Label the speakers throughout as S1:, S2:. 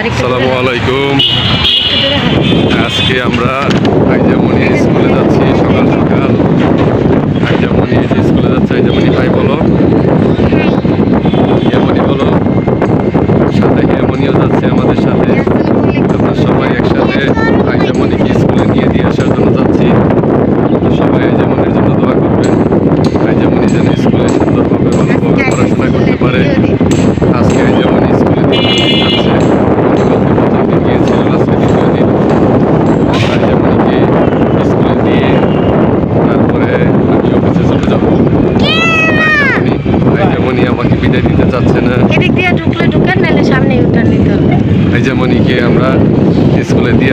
S1: আসসালামু আলাইকুম। আজকে আমরা আইজামনি স্কুলে যাচ্ছি সকাল সকাল। আইজামনি স্কুলে যাচ্ছি আইজামনি ভাই বলো হিয়ামনি বলো সাথে হিয়ামনিও যাচ্ছে আমাদের সাথে আমরা সবাই একসাথে আইজামনিকে স্কুলে নিয়ে দিয়ে আসার জন্য যাচ্ছি সবাই আইজামনির জন্য দোয়া করবেন আইজামনি যেন স্কুলে সুন্দরভাবে ভালোভাবে পড়াশোনা করতে পারে আজকে আইজামনি স্কুলে দ্বিতীয় দিন যাচ্ছে গতকালকে প্রথম দিন গিয়েছিল আজকে দ্বিতীয় দিন আইজামনিকে স্কুলে দিয়ে তারপরে আমি অফিসে চলে যাব আইজামনি আইজামনি আমাকে বিদায় দিতে চাচ্ছে না
S2: এদিক দিয়ে ঢুকলে ঢুকেন নাহলে সামনে ইউটার নিতে হবে
S1: আইজামনিকে আমরা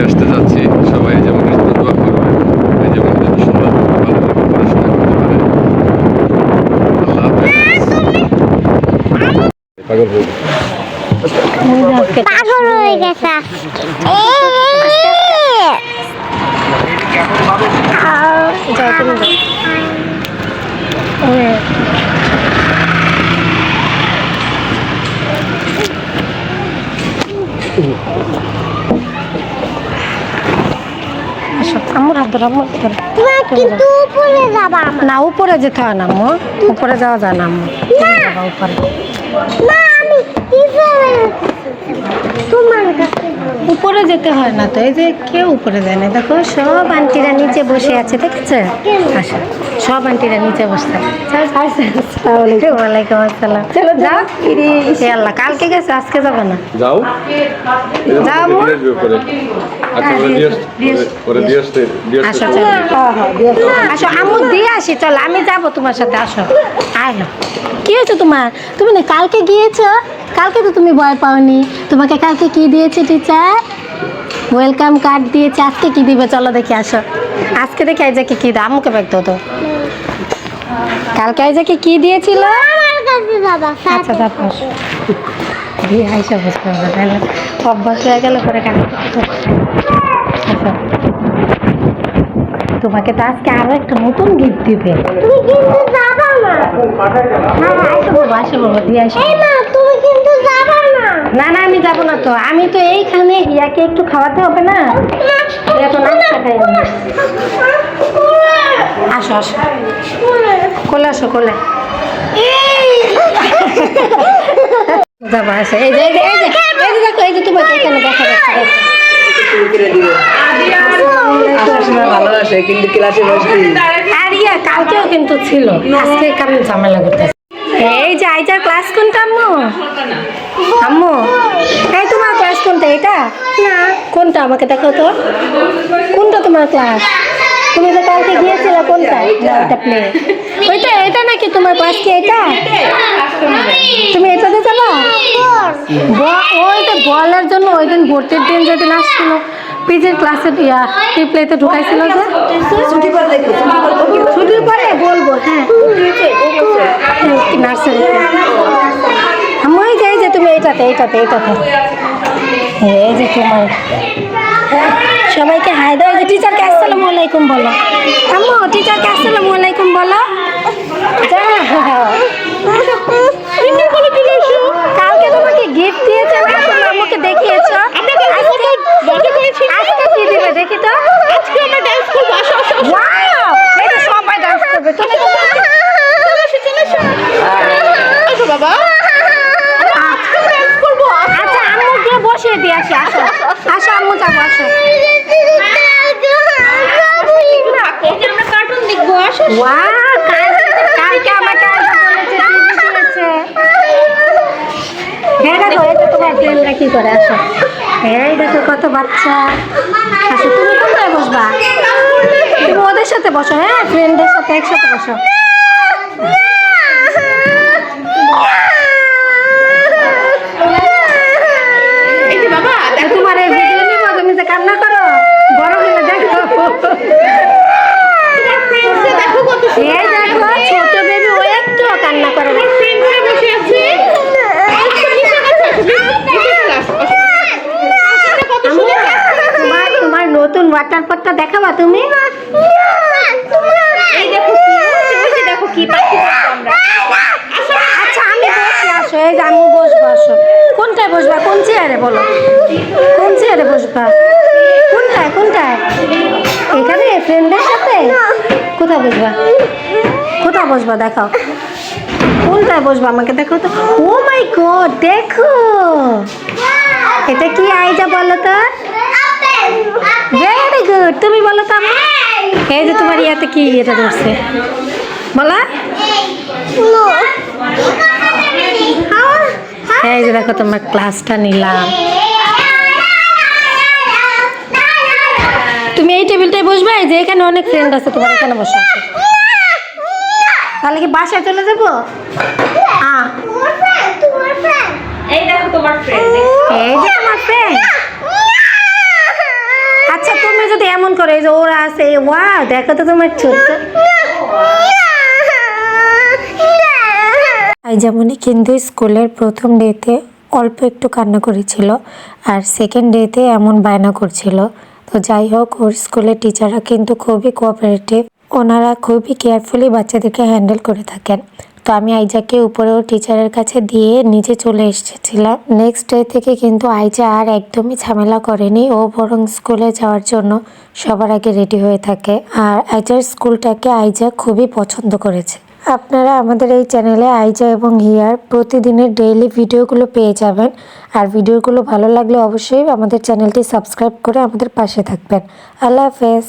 S1: আসতে যাচ্ছি। সবাই আইজামনির জন্য দোয়া পড়াশোনা করতে পারে। পাগল হয়ে
S3: পাগল হয়ে গেছে।
S2: যাও আম্মুর হাত ধরো আম্মুর হাত
S3: কিন্তু উপরে যাবা আমার
S2: না উপরে যেতে হয় না আম্মু। উপরে যাওয়া যায় না আম্মু। উপরে।
S3: না আমি কীভাবে তোমার
S2: উপরে যেতে হয় না তো এই যে কেউ উপরে যায় না। দেখো সব আন্টিরা নিচে বসে আছে দেখেছে? আসো সব আন্টিরা নিচে বসছে ওয়ালাইকুম আসসালাম। চলো যাও। এ আল্লাহ কালকে গেছে? আজকে যাবে না?
S1: যাও।
S2: যাও, আসো চলো। আসো। আম্মু দিয়ে আসি চলো আমি যাব তোমার সাথে আসো। আয় না। কি হয়েছে তোমার? তুমি না কালকে গিয়েছো? কালকে তো তুমি ভয় পাওনি। তোমাকে কালকে কি দিয়েছে টিচার ওয়েলকাম কার্ড দিয়েছে। আজকে কি দিবে? চলো দেখি আসো। আজকে দেখি আইজাকে কি দাও আম্মুকে ব্যাগ তো। কালকে আইজাকে কি দিয়েছিল?
S3: আমার কাছে যাবা
S2: আচ্ছা তারপর দিয়ে আইসা বুঝতে হবে তাহলে অভ্যাস হয়ে গেলে পরে আচ্ছা। তোমাকে তো আজকে আরও একটা নতুন গিফট দিবে।
S3: তুমি কিন্তু যাবা না।
S2: হ্যাঁ বাবা বাবা দিয়ে আসো
S3: এই মা তুমি কিন্তু যাবা না
S2: না আমি যাব না তো। আমি তো এইখানে হিয়াকে একটু খাওয়াতে হবে না। হিয়া তো নাস্তা খাই না। আসো আসো। কোলে আসো কোলে। যাব আসো। এই যে এই যে এই যে দেখো এই যে তোমাকে এখানে দেখা যাচ্ছে
S4: কিন্তু ক্লাসে
S2: আর ইয়া কালকেও কিন্তু ছিল। আজকে কেমন ঝামেলা করতেছে। এই যে আইজার ক্লাস কোনটা আম্মু? আম্মু এই তোমার ক্লাস কোনটা এটা? না। কোনটা আমাকে দেখো তো। কোনটা তোমার ক্লাস? তুমি তো কালকে গিয়েছিলে কোনটা? না ওটা প্লে ওইটা এটা নাকি তোমার ক্লাস কি এটা? তুমি এটাতে যাবা? ব- ওইটা বলার জন্য ওই দিন ভর্তির দিন যেদিন আসছিল। পিজির ক্লাসে ইয়া কি প্লেতে ঢুকাইছিল যে?
S4: ছুটি দেখো
S2: ছুটির পরে বলব। হ্যাঁ। নার্সারিতে আমি ওই যে যে তুমি এইটাতে এইটাতে এইটাতে। এই যে তোমার। সবাইকে হাই দাও যে টিচারকে আসসালামু আলাইকুম বলো। আম্মু টিচারকে আসসালামু আলাইকুম বলো। যাও। কি করে আসো এই দেখো কত বাচ্চা আসো তুমি কোথায় বসবা তুমি ওদের সাথে বসো হ্যাঁ ফ্রেন্ডদের সাথে একসাথে বসো এই তোমার এই ভিডিও নিব তুমি যে কান্না করো বড় হলে দেখো এই দেখো ছোট বেবি ও একটু কান্না করে না আম্মু, তোমার তোমার নতুন ওয়াটার পটটা দেখাবা তুমি? আচ্ছা আমি বসি আসো এই যে আমি বসবো আসো। কোনটায় বসবা? কোন চেয়ারে বলো? কোন চেয়ারে বসবা? কোনটায় কোনটায়? এখানে ফ্রেন্ডের সাথে? কোথায় বসবা? কোথায় বসবা দেখাও। কোনটায় বসবা আমাকে দেখো তো। ও মাই গড দেখো। এটা কি আইজা বলো তো? গুড তুমি বলো তো আমার এই যে তোমার ইয়াতে কি এটা ধরছে? বলা। এই যে দেখো তোমার ক্লাসটা নিলাম। তুমি এই টেবিলটায় বসবে যে এখানে অনেক ফ্রেন্ড আছে তোমার এখানে বসে আছে। তাহলে কি বাসায় চলে যাব?
S5: এই দেখো তোমার ফ্রেন্ড
S2: এই যে আমার ফ্রেন্ড আচ্ছা তুমি যদি এমন করো এই যে ওরা আছে ওয়া দেখো তো তোমার ছোট্ট আইজামনি কিন্তু স্কুলের প্রথম ডেতে অল্প একটু কান্না করেছিল আর সেকেন্ড ডেতে এমন বায়না করছিল। তো যাই হোক, ওর স্কুলের টিচাররা কিন্তু খুবই কোঅপারেটিভ ওনারা খুবই কেয়ারফুলি বাচ্চাদেরকে হ্যান্ডেল করে থাকেন। তো আমি আইজাকে উপরে টিচারের কাছে দিয়ে নিচে চলে এসেছিলাম। নেক্সট ডে থেকে কিন্তু আইজা আর একদমই ঝামেলা করেনি। ও বরং স্কুলে যাওয়ার জন্য সবার আগে রেডি হয়ে থাকে। আর আইজার স্কুলটাকে আইজা খুবই পছন্দ করেছে। আপনারা আমাদের এই চ্যানেলে আইজা এবং হিয়ার প্রতিদিনের ডেইলি ভিডিওগুলো পেয়ে যাবেন। আর ভিডিওগুলো ভালো লাগলে অবশ্যই আমাদের চ্যানেলটি সাবস্ক্রাইব করে আমাদের পাশে থাকবেন। আল্লাহ হাফেজ।